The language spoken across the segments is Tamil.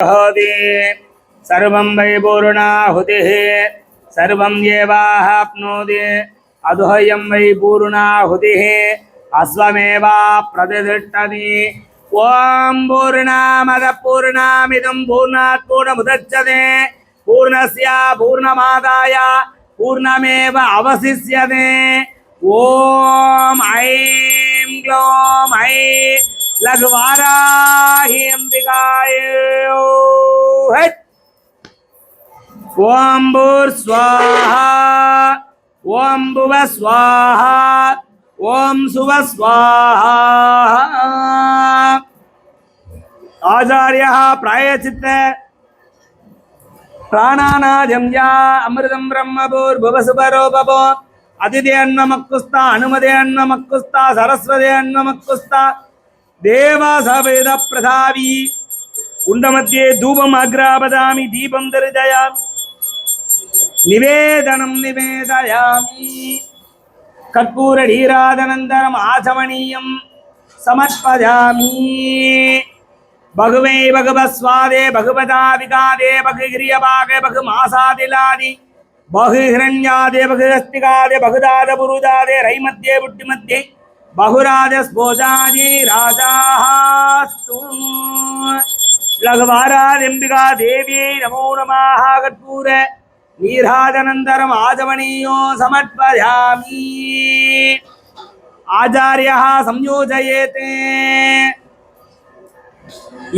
होति सर्वं वै पूर्णाहुतिः सर्वं एवाप्नोति अदुहयं वै पूर्णाहुतिः अस्वमेवा प्रतिष्ठति ॐ पूर्णामदः पूर्णामिदं पूर्णात् पूर्णमुदच्यते पूर्णस्य पूर्णमादाय पूर्णमेव अवशिष्यते ॐ ऐं ग्लौं ऐ லகுவாராகி அம்பிகாய ஓம்பூர் ஸ்வாஹா ஓம் புவ ஸ்வாஹா ஓம் சுவ ஸ்வாஹா ஆச்சாரியா பிராயச்சித்த பிராணானாஜம் யா அமிர்தம் பிரம்மபூர் புவசுபரோபபோ அதிதே அன்னமக்குஸ்தா அனுமதே அன்னமக்குஸ்தா சரஸ்வதே அன்னமக்குஸ்தா தேவாசவேத பிரதாவி குண்டமத்தியே தூபம் அக்ராபதாமி தீபம் தரிதயாமி நிவேதனம் நிவேதயாமி கற்பூர நீராதனந்தரம் ஆசமணியம் சமர்ப்பதாமி பகுவே பகுபஸ்வாதே பகுபதா விகாதே பகுகிரியபாக பகு மாசாதிலாதி பகுஹிரண்யாதே பகுஹஸ்திகாதே பகுதாத புருதாதே ரைமத்தியே புட்டிமத்தியே பகுராஜஸ்போஜாதி ராஜாஸ்து லகுவாராதிம்பிகா தேவியை நமோ நமாக கற்பூர நீராதனந்தரம் ஆதவனீயோ சமர்ப்பயாமி ஆச்சாரியா சம்யோஜயேத்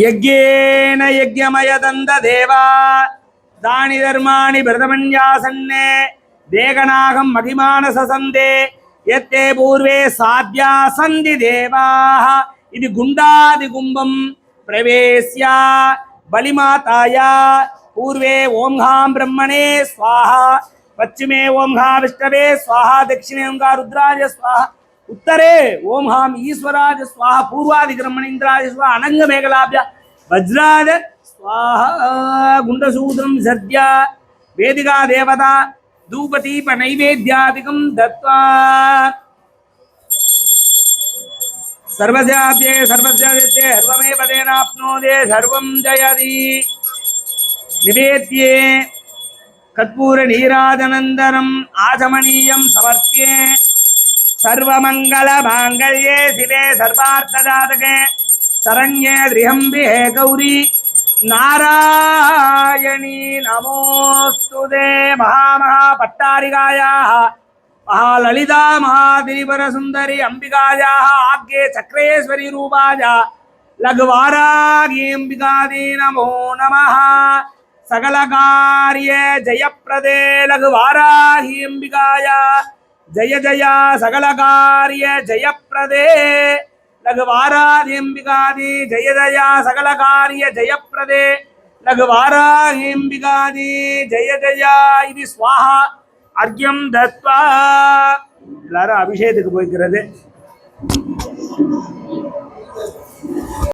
யஜ்யேன யஜ்யமய தந்த தேவா தானி தர்மாணி பிரதமன்யாசன்னே தேகநாகம் மகிமான சசந்தே ఎత్తే పూర్వే సాధ్యా సంధి దేవా ఇది గుండాది గుంభం ప్రవేశ్య బలిమాతాయ పూర్వే ఓంహాం బ్రహ్మణే స్వాహ పశ్చిమే ఓంహా విష్ణవే స్వాహ దక్షిణే ఓంహా రుద్రాజ స్వాహ ఉత్తరే ఓంహాం ఈశ్వరాజ స్వాహ పూర్వాది బ్రహ్మణ ఇంద్రాజ స్వాహ అనంగ మేఘలాభ్య వజ్రాజ స్వాహ గుండసూత్రం సద్య వేదికా దేవత नैवेद्यादिकं दत्त्वा। सर्वस्याद्ये, सर्वस्यादित्ये, सर्वमेव तेनाप्नोदे, सर्वं जयति। निवेद्ये कर्पूरनीराजनन्दरम् आचमनीयं समर्प्ये। सर्वमङ्गलमाङ्गल्ये शिवे, सर्वार्थजातके, शरण्ये गृहम्बिहे गौरी। नारायणी नमोऽस्तु மகாகாரிகாயாக மகாலலிதா மகாதிரிபர சுந்தரி அம்பிகாயாக ஆக்கே சக்கரேஸ்வரி ரூபாயா லகுவாராகிம்பிகாதி நமோ நம சகலகாரிய ஜயப்பிரதே லகுவாராகிம்பிகாயா ஜய ஜயா சகலகாரிய ஜயப்பிரதே லகுவாராதிம்பிகாதி ஜய ஜயா சகலகாரிய ஜயப்பிரதே லகுவாராகிம்பிகாதி ஜய ஜயா இது ஸ்வாஹா. அர்க்கியம் தத்வா. எல்லாரும் அபிஷேகத்துக்கு போய்க்கிறது.